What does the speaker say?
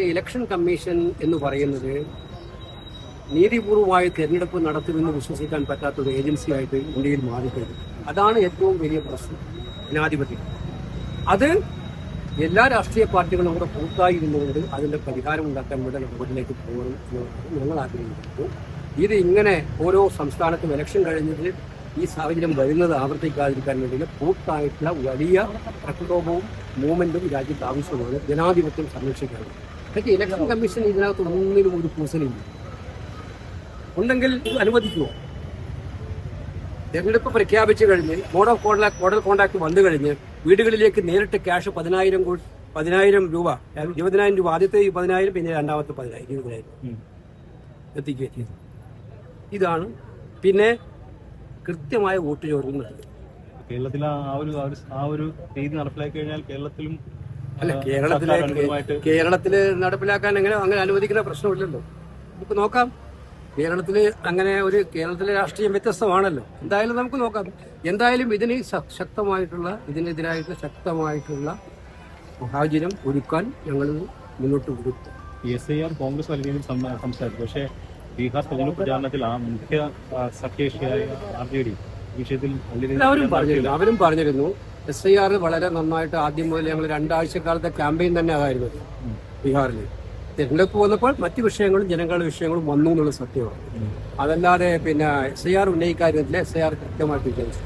Election commission എന്ന് പറയുന്നത് നീതിപൂർവമായ തെരഞ്ഞെടുപ്പ് നടത്തുമെന്ന് വിശ്വസിക്കാൻ പറ്റാത്ത ഒരു ഏജൻസിയായിട്ട് ഇന്ത്യയിൽ മാറിക്കഴിഞ്ഞു. അതാണ് ഏറ്റവും വലിയ പ്രശ്നം ജനാധിപത്യം. അത് എല്ലാ രാഷ്ട്രീയ പാർട്ടികളും കൂടെ കൂട്ടായി ഇരുന്നുകൊണ്ട് അതിന്റെ പരിഹാരം ഉണ്ടാക്കാൻ വേണ്ടി നടപടിയിലേക്ക് പോകണം എന്ന് ഞങ്ങൾ ആഗ്രഹിക്കുന്നത് ഇത് ഇങ്ങനെ ഓരോ സംസ്ഥാനത്തും ഇലക്ഷൻ കഴിഞ്ഞതിൽ ഈ സാഹചര്യം വരുന്നത് ആവർത്തിക്കാതിരിക്കാൻ വേണ്ടി കൂട്ടായിട്ടുള്ള വലിയ പ്രക്ഷോഭവും മൂവ്മെന്റും രാജ്യത്ത് ആവശ്യമാണ്. ജനാധിപത്യം സംരക്ഷിക്കാൻ പക്ഷേ ഇലക്ഷൻ കമ്മീഷൻ ഇതിനകത്ത് ഒന്നിനും ഒരു പൂസലില്ല. ഉണ്ടെങ്കിൽ അനുവദിക്കുമോ തെരഞ്ഞെടുപ്പ് പ്രഖ്യാപിച്ചു കഴിഞ്ഞ് mode of contact model contact വന്നു കഴിഞ്ഞ് വീടുകളിലേക്ക് നേരിട്ട് ക്യാഷ് പതിനായിരം പതിനായിരം രൂപ ഇരുപതിനായിരം രൂപ ആദ്യത്തെ പതിനായിരം പിന്നെ രണ്ടാമത്തെ പതിനായിരം ഇരുപതിനായിരം എത്തിക്കുക ചെയ്തു. ഇതാണ് പിന്നെ കൃത്യമായ വോട്ട് നടത്തുക കേരളത്തിൽ ആ ഒരു ആ ഒരു രീതി നടപ്പിലാക്കി കഴിഞ്ഞാൽ കേരളത്തിലും അല്ല കേരളത്തിലെ കേരളത്തിൽ നടപ്പിലാക്കാൻ എങ്ങനെ അങ്ങനെ അനുവദിക്കുന്ന പ്രശ്നമില്ലല്ലോ. നമുക്ക് നോക്കാം. കേരളത്തിൽ അങ്ങനെ ഒരു കേരളത്തിലെ രാഷ്ട്രീയം വ്യത്യസ്തമാണല്ലോ. എന്തായാലും നമുക്ക് നോക്കാം. എന്തായാലും ഇതിന് ശക്തമായിട്ടുള്ള ഇതിനെതിരായിട്ട് ശക്തമായിട്ടുള്ള സാഹചര്യം ഒരുക്കാൻ ഞങ്ങൾ മുന്നോട്ട് കൊടുക്കും എസ് ഐ ആർ കോൺഗ്രസ് വലിയ സംസാരിച്ചു പക്ഷേ ബീഹാർ തെരഞ്ഞെടുപ്പ് പ്രചാരണത്തിൽ ആ മുഖ്യ സഖ്യ സഖ്യകക്ഷിയായ ആർ ജെ ഡി വിഷയത്തിൽ പറഞ്ഞിരുന്നു. അവരും പറഞ്ഞിരുന്നു. എസ് ഐ ആർ വളരെ നന്നായിട്ട് ആദ്യം മുതൽ ഞങ്ങൾ രണ്ടാഴ്ചക്കാലത്തെ ക്യാമ്പയിൻ തന്നെ അതായിരുന്നു ബീഹാറിൽ. തിരഞ്ഞെടുപ്പ് വന്നപ്പോൾ മറ്റ് വിഷയങ്ങളും ജനങ്ങളുടെ വിഷയങ്ങളും വന്നു എന്നുള്ള സത്യമാണ്. അതല്ലാതെ പിന്നെ എസ് ഐ ആർ ഉന്നയിക്കാര്യത്തിൽ എസ് ഐ ആർ കൃത്യമായിട്ട് വിചാരിച്ചു